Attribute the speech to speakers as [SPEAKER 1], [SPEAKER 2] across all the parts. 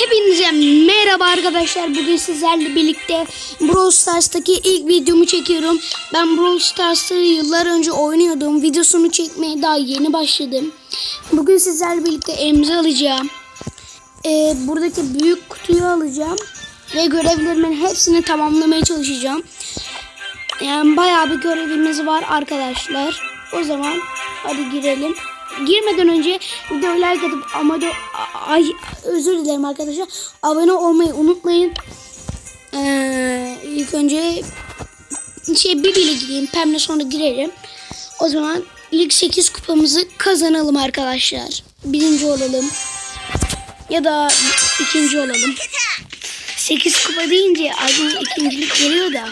[SPEAKER 1] Hepinize merhaba arkadaşlar. Bugün sizlerle birlikte Brawl Stars'taki ilk videomu çekiyorum. Ben Brawl Stars'ı yıllar önce oynuyordum. Videosunu çekmeye daha yeni başladım. Bugün sizlerle birlikte emzi alacağım. Ee, buradaki büyük kutuyu alacağım. Ve görevlerimin hepsini tamamlamaya çalışacağım. Yani bayağı bir görevimiz var arkadaşlar. O zaman hadi girelim. Girmeden önce videoyu like atıp ama da ay özür dilerim arkadaşlar. Abone olmayı unutmayın. Ee, ilk önce şey bir bile gideyim. Pemle sonra girelim. O zaman ilk 8 kupamızı kazanalım arkadaşlar. Birinci olalım. Ya da ikinci olalım. 8 kupa deyince aklıma ikincilik geliyor da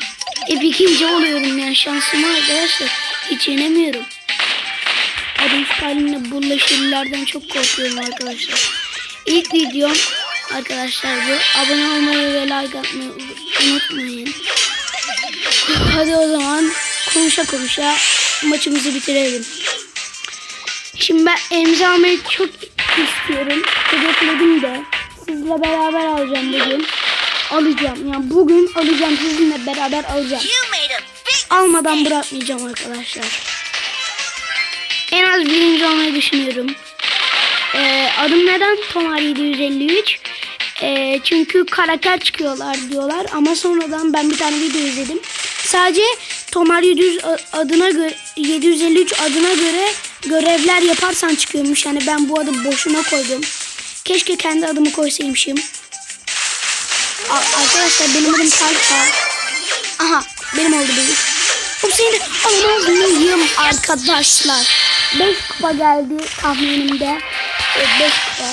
[SPEAKER 1] hep ikinci oluyorum yani şansıma arkadaşlar. Hiç yenemiyorum. Adım halimle bulaşırlardan çok korkuyorum arkadaşlar. İlk videom arkadaşlar bu. Abone olmayı ve like atmayı unutmayın. Hadi o zaman konuşa konuşa maçımızı bitirelim. Şimdi ben emzi almayı çok istiyorum. Hedefledim de. Sizle beraber alacağım bugün. Alacağım. Yani bugün alacağım. Sizinle beraber alacağım. Almadan bırakmayacağım arkadaşlar. En birinci olmayı düşünüyorum. Ee, adım neden Tomar 753? Ee, çünkü karakter çıkıyorlar diyorlar ama sonradan ben bir tane video izledim. Sadece Tomar 700 adına göre 753 adına göre görevler yaparsan çıkıyormuş. Yani ben bu adı boşuna koydum. Keşke kendi adımı koysaymışım. A- arkadaşlar benim adım Kalpa. Aha benim oldu benim. O seni de alamazdım arkadaşlar. 5 kupa geldi tahminimde. 5 kupa.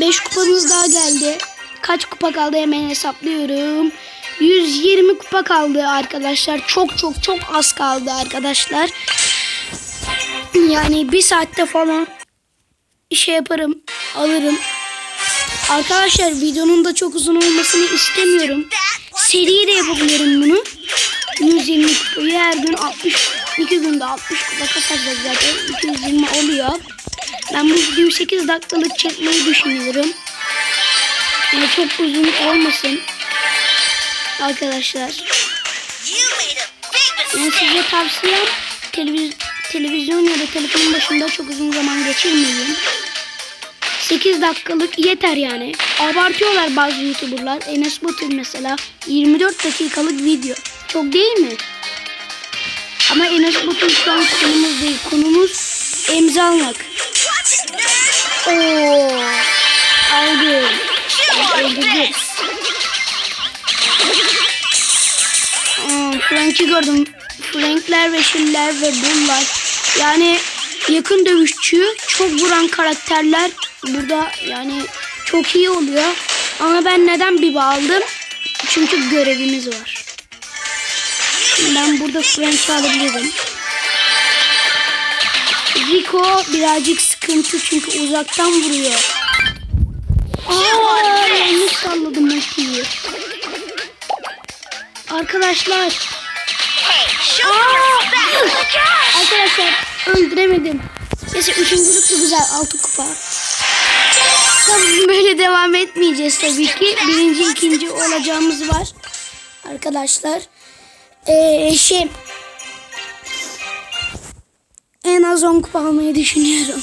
[SPEAKER 1] 5 kupamız daha geldi. Kaç kupa kaldı hemen hesaplıyorum. 120 kupa kaldı arkadaşlar. Çok çok çok az kaldı arkadaşlar. Yani bir saatte falan şey yaparım. Alırım. Arkadaşlar videonun da çok uzun olmasını istemiyorum. Seri de yapabilirim bunu. 120 kupayı her gün 60 2 günde 60 kupa kasarsak zaten 220 oluyor. Ben bu videoyu 8 dakikalık çekmeyi düşünüyorum. Yani çok uzun olmasın. Arkadaşlar. Yani size tavsiyem televiz televizyon ya da telefonun başında çok uzun zaman geçirmeyin. 8 dakikalık yeter yani. Abartıyorlar bazı YouTuber'lar. Enes Batur mesela 24 dakikalık video. Çok değil mi? Ama Enes Batur şu konumuz değil. Konumuz emzi almak.
[SPEAKER 2] Watch it now.
[SPEAKER 1] Oo, aldım. Aa, Frank'i gördüm. Frankler ve Şiller ve bunlar. Yani yakın dövüşçü, çok vuran karakterler burada yani çok iyi oluyor. Ama ben neden Biba aldım? Çünkü görevimiz var. Ben burada Frank'i alabilirim. Rico birazcık sıkıntı çünkü uzaktan vuruyor. Aa, yanlış salladım ultiyi. Arkadaşlar Aa! Arkadaşlar öldüremedim. Neyse üçüncülük de güzel. Altı kupa. Tabii böyle devam etmeyeceğiz tabii ki. Birinci, ikinci olacağımız var. Arkadaşlar. Ee, şey. En az 10 kupa almayı düşünüyorum.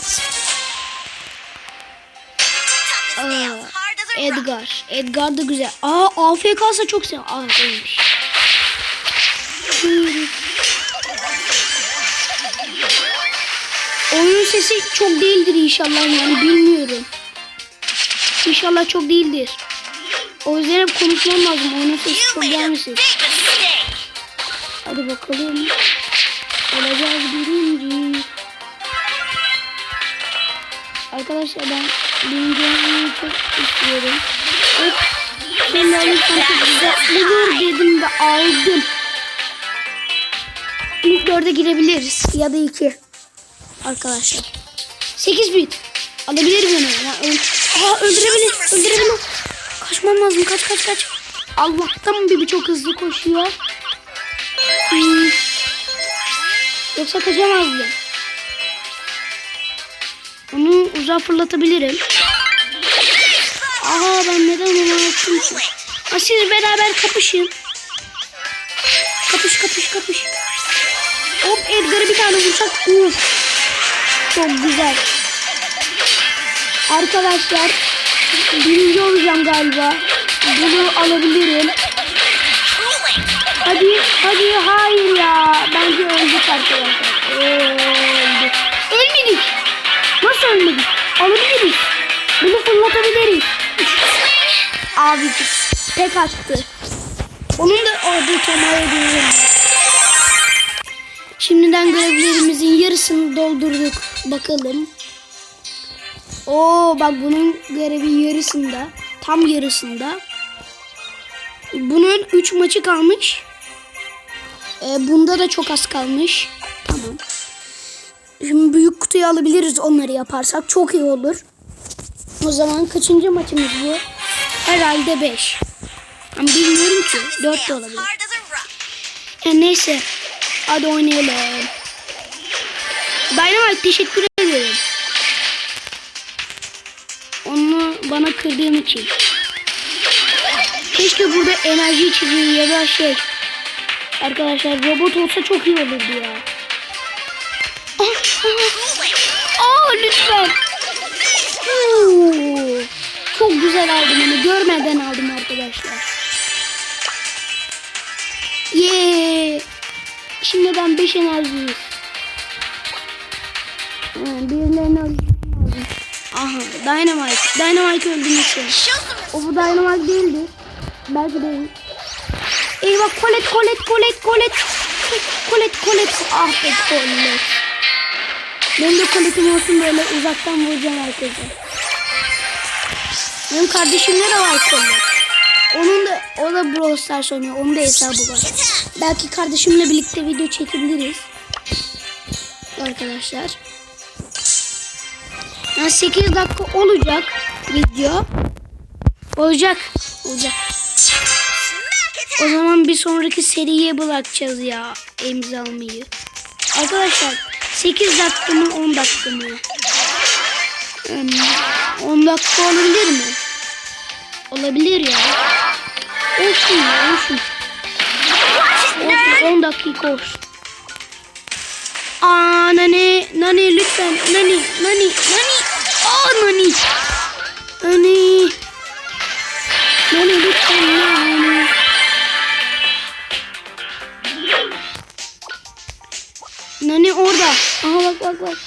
[SPEAKER 2] Tough as nails, hard as a rock.
[SPEAKER 1] Edgar. Edgar da güzel. Aa AFK'sa çok sev. Aa değilmiş. Oyunun sesi çok değildir inşallah yani bilmiyorum. İnşallah çok değildir. O yüzden hep konuşmam lazım. Oyunun sesi çok gelmesin. Hadi bakalım. Olacağız birinci. Arkadaşlar ben birinci çok istiyorum. Ben de alırsam çok güzel dedim de aldım. İlk dörde girebiliriz. Ya da iki. Arkadaşlar. Sekiz bit. Alabilir beni. Ya, öl öldürebilir. Öldürebilir. Kaçmam lazım. Kaç kaç kaç. Allah'tan bir çok hızlı koşuyor. Yoksa kaçamazdı. Onu uzağa fırlatabilirim. Aha ben neden onu yaptım ki? Ha, siz beraber kapışın. Kapış kapış kapış. Hop Edgar'ı bir tane vursak. Uf. Çok güzel. Arkadaşlar birinci olacağım galiba. Bunu alabilirim. Hadi hadi hayır ya. Bence öldük arkadaşlar. Öldük. Ölmedik. Nasıl ölmedik? Alabiliriz. Bunu fırlatabiliriz. Abicim tek attı. Onun da orada tamaya ediyorum. Şimdiden görevlerimizin yarısını doldurduk. Bakalım. Oo bak bunun görevi yarısında. Tam yarısında. Bunun 3 maçı kalmış. Ee, bunda da çok az kalmış. Tamam. Şimdi büyük kutuyu alabiliriz onları yaparsak. Çok iyi olur. O zaman kaçıncı maçımız bu? Herhalde 5. Ama bilmiyorum ki. 4 de olabilir. Yani neyse. Hadi oynayalım. Dynamite teşekkür ederim. Onu bana kırdığın için. Keşke burada enerji içeceği ya da şey. Arkadaşlar robot olsa çok iyi olurdu ya. Aa lütfen. Oo, çok güzel aldım onu. Görmeden aldım arkadaşlar. Yee. Şimdiden 5 enerjiyiz. Birilerini almam lazım. Aha Dynamite. Dynamite
[SPEAKER 2] some
[SPEAKER 1] O bu Dynamite değildi. Belki değil. Eyvah kolet kolet kolet kolet. Kolet kolet. Ah be kolet. Benim de koletim olsun böyle uzaktan vuracağım herkese. Benim kardeşimde de var kolet. Onun da o da Brawl Stars oynuyor. Onun da hesabı var. Belki kardeşimle birlikte video çekebiliriz. Arkadaşlar. Yani 8 dakika olacak video. Olacak. Olacak. O zaman bir sonraki seriye bırakacağız ya imza almayı. Arkadaşlar 8 dakika mı 10 dakika mı? Hmm, 10 dakika olabilir mi? Olabilir ya. Olsun ya olsun. Olsun 10 dakika olsun. Aa nani nani lütfen nani nani nani. Aa nani. Nani. Nani lütfen nani. Nani orada. Aha bak bak bak.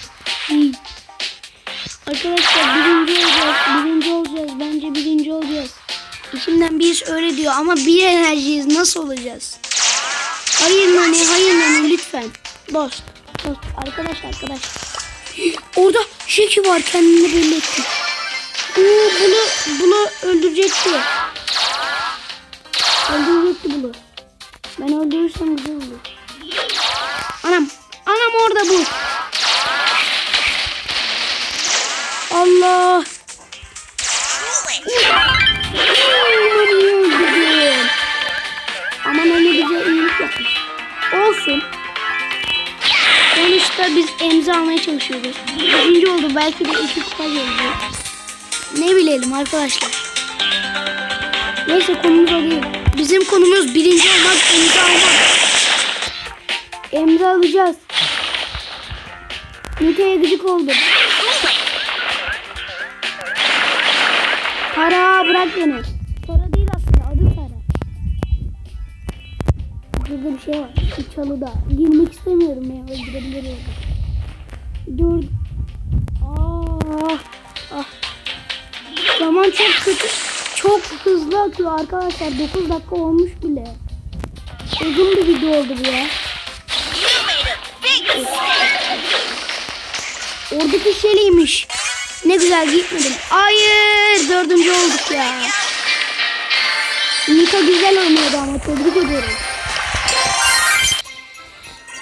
[SPEAKER 1] Arkadaşlar birinci olacağız. Birinci olacağız. Bence birinci olacağız. İçimden birisi öyle diyor ama bir enerjiyiz. Nasıl olacağız? Hayır Nani, hayır Nani lütfen. Dost, dost. Arkadaş, arkadaş. Orada Şeki var kendini belli etti. Oo, bunu, bunu öldürecekti. Öldürecekti bunu. Ben öldürürsem güzel olur. Anam. Orada bu. Allah. Aman öyle bize iyilik yapmış. Olsun. Sonuçta biz emzi almaya çalışıyoruz. Birinci oldu. Belki de iki kupa geldi. Ne bilelim arkadaşlar. Neyse konumuz o değil. Bizim konumuz birinci olmak, emzi almak. Emzi alacağız. Nite'ye gıcık oldum. Para bırak beni. Para değil aslında adı Para. Burada bir şey var. Şu çalıda. Girmek istemiyorum ya. Öldürebilirim. Dur. Ah. Ah. Zaman çok kötü. Çok hızlı akıyor arkadaşlar. 9 dakika olmuş bile. Uzun bir video oldu bu ya. Oradaki şeyliymiş. Ne güzel gitmedim. Hayır dördüncü olduk ya. Nika güzel oynuyordu ama tebrik ederim.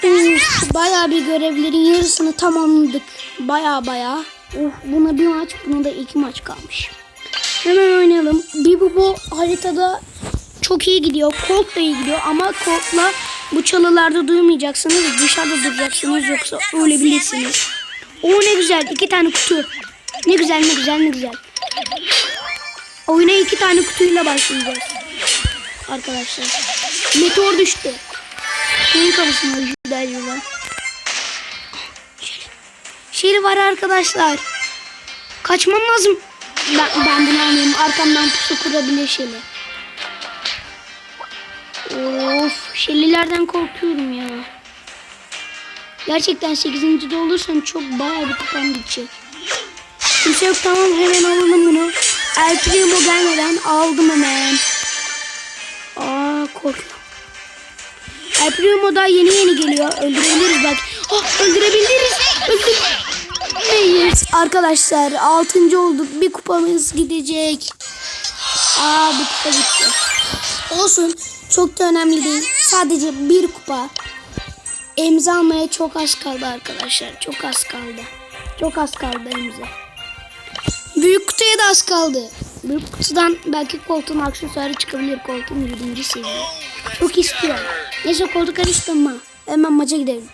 [SPEAKER 1] Uf, bayağı bir görevlerin yarısını tamamladık. Baya baya. Of, buna bir maç, buna da iki maç kalmış. Hemen oynayalım. Bu haritada çok iyi gidiyor. Colt da iyi gidiyor ama Colt'la bu çalılarda duymayacaksınız. Dışarıda duracaksınız yoksa ölebilirsiniz. O ne güzel. iki tane kutu. Ne güzel ne güzel ne güzel. Oyuna iki tane kutuyla başlayacağız. Arkadaşlar. Meteor düştü. Senin kafasına güzel yılan. Şeri var arkadaşlar. Kaçmam lazım. Ben, ben bunu anlayayım. Arkamdan pusu kurabilir Şeli. Of. Şelilerden korkuyorum ya. Gerçekten 8. de olursam çok bayağı bir kupam gidecek. Kimse yok tamam hemen alalım bunu. El Primo gelmeden aldım hemen. Aa korkuyorum. El Primo daha yeni yeni geliyor. Öldürebiliriz bak. Oh öldürebiliriz. Öldürebiliriz. Arkadaşlar 6. olduk. Bir kupamız gidecek. Aa bu kupa gitti. Olsun. Çok da önemli değil. Sadece bir kupa. Emza almaya çok az kaldı arkadaşlar. Çok az kaldı. Çok az kaldı emza. Büyük kutuya da az kaldı. Büyük kutudan belki koltuğun aksesuarı çıkabilir. Koltuğun 7. seviye. Çok istiyorum. Neyse koltuk karıştırma. Hemen maça gidelim.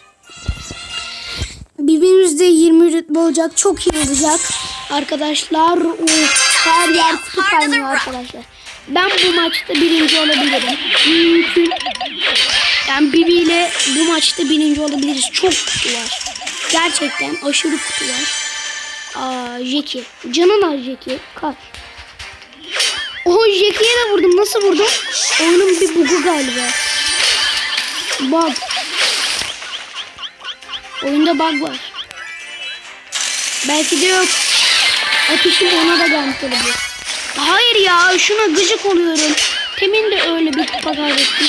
[SPEAKER 1] Birbirimizde 20 rütbe olacak. Çok iyi olacak. Arkadaşlar of, her yer kutu kaynıyor arkadaşlar. Ben bu maçta birinci olabilirim. Mümkün. Yani Bibi ile bu maçta birinci olabiliriz. Çok kutu var. Gerçekten aşırı kutu var. Aa Jeki. Canın az Jeki. Kaç. Oho Jeki'ye de vurdum. Nasıl vurdum? Oyunun bir bugu galiba. Bug. Oyunda bug var. Belki de yok. Ateşim ona da gelmiş olabilir. Hayır ya şuna gıcık oluyorum. Temin de öyle bir kupa kaybetti.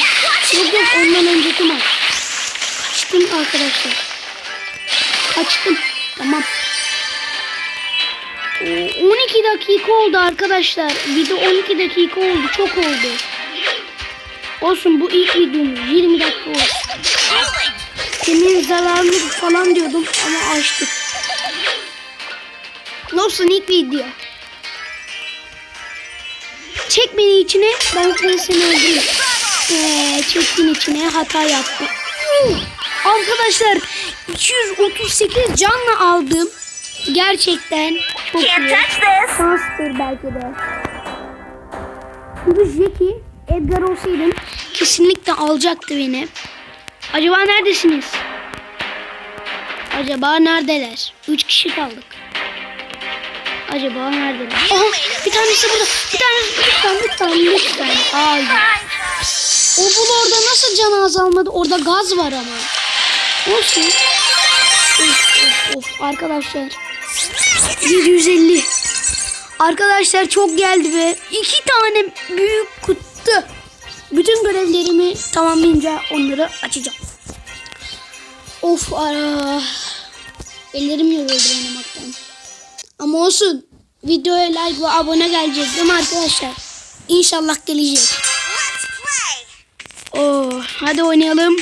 [SPEAKER 1] Yok ondan önceki maç. Kaçtım arkadaşlar. Kaçtım. Tamam. Oo, 12 dakika oldu arkadaşlar. Video 12 dakika oldu. Çok oldu. Olsun bu ilk videomuz. 20 dakika olsun. Temin zararlı falan diyordum ama açtık. Olsun ilk video. Çek beni içine. Ben seni öldüreyim. Ee, çektin içine hata yaptım. Arkadaşlar 238 canla aldım. Gerçekten çok iyi. Şanstır belki de. Çünkü Jackie Edgar olsaydım kesinlikle alacaktı beni. Acaba neredesiniz? Acaba neredeler? Üç kişi kaldık. Acaba neredeler? Aha bir tanesi burada. Bir tanesi lütfen lütfen lütfen. Hayır. O bul orada nasıl can azalmadı? Orada gaz var ama. Olsun. Of of of arkadaşlar. 750. Arkadaşlar çok geldi ve iki tane büyük kutu. Bütün görevlerimi tamamlayınca onları açacağım. Of ara. Ellerim yoruldu oynamaktan. Ama olsun. Videoya like ve abone gelecek değil mi arkadaşlar? İnşallah gelecek. Oo, hadi oynayalım.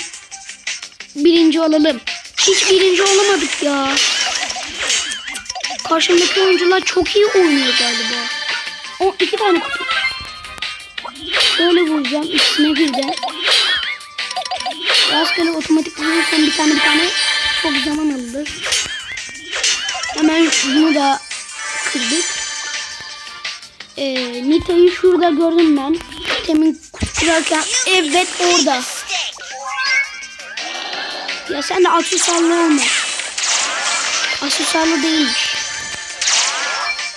[SPEAKER 1] Birinci olalım. Hiç birinci olamadık ya. Karşımdaki oyuncular çok iyi oynuyor galiba. O iki tane kutu. Şöyle vuracağım. İçine gireceğim. Rastgele otomatik vurursam bir tane bir tane çok zaman alır. Hemen bunu da kırdık. Ee, Nita'yı şurada gördüm ben. Temin kurarken evet orada. Ya sen de aksesuarlı olma. Aksesuarlı değilmiş.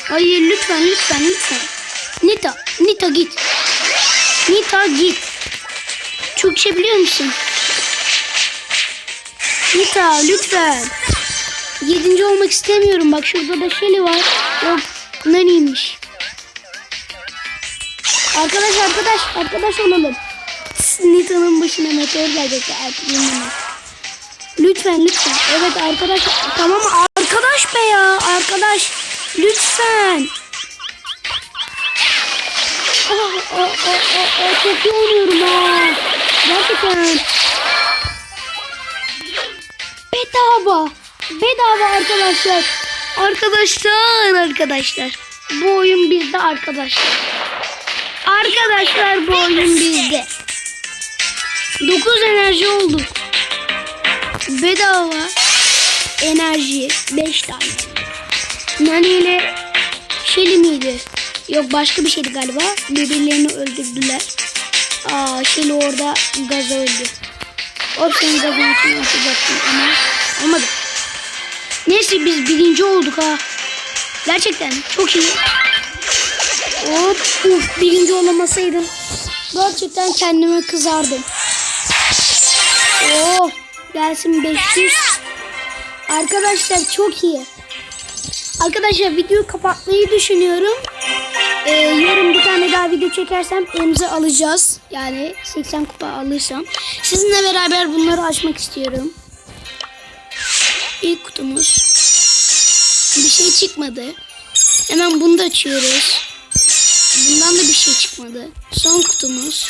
[SPEAKER 1] Hayır lütfen lütfen lütfen. Nita, Nita git. Nita git. Türkçe biliyor musun? Nita lütfen. Yedinci olmak istemiyorum. Bak şurada da Shelly var. Yok Nani'ymiş. Arkadaş arkadaş arkadaş olalım. Nita'nın başına meteor gelecek. Lütfen lütfen. Evet arkadaş. Tamam arkadaş be ya. Arkadaş. Lütfen. Ah, ah, ah, ah, ah, çok iyi oynuyorum ha. Gerçekten. Bedava. Bedava arkadaşlar. Arkadaşlar arkadaşlar. Bu oyun bizde arkadaşlar. Arkadaşlar bu oyun bizde. 9 enerji oldu. Bedava. enerji 5 tane. Nani ile Shelly miydi? Yok başka bir şeydi galiba. Birbirlerini öldürdüler. Aa Shelly orada gaza öldü. Hop senin gazın içine atacaktım ama olmadı. Neyse biz birinci olduk ha. Gerçekten çok iyi. Hop uf birinci olamasaydım. Gerçekten kendime kızardım. Oh gelsin 500. Arkadaşlar çok iyi. Arkadaşlar videoyu kapatmayı düşünüyorum. Ee, yarın bir tane daha video çekersem elimize alacağız. Yani 80 kupa alırsam. Sizinle beraber bunları açmak istiyorum. İlk kutumuz. Bir şey çıkmadı. Hemen bunu da açıyoruz. Bundan da bir şey çıkmadı. Son kutumuz.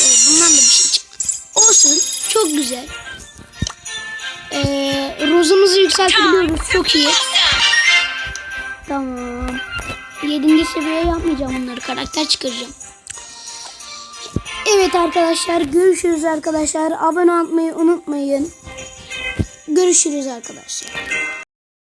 [SPEAKER 1] Ee, bundan da bir şey çıkmadı. Olsun. Çok güzel. Ee, rozumuzu yükseltebiliyoruz. Çok iyi. Tamam. Yedinci seviye yapmayacağım bunları. Karakter çıkaracağım. Evet arkadaşlar. Görüşürüz arkadaşlar. Abone olmayı unutmayın. Görüşürüz arkadaşlar.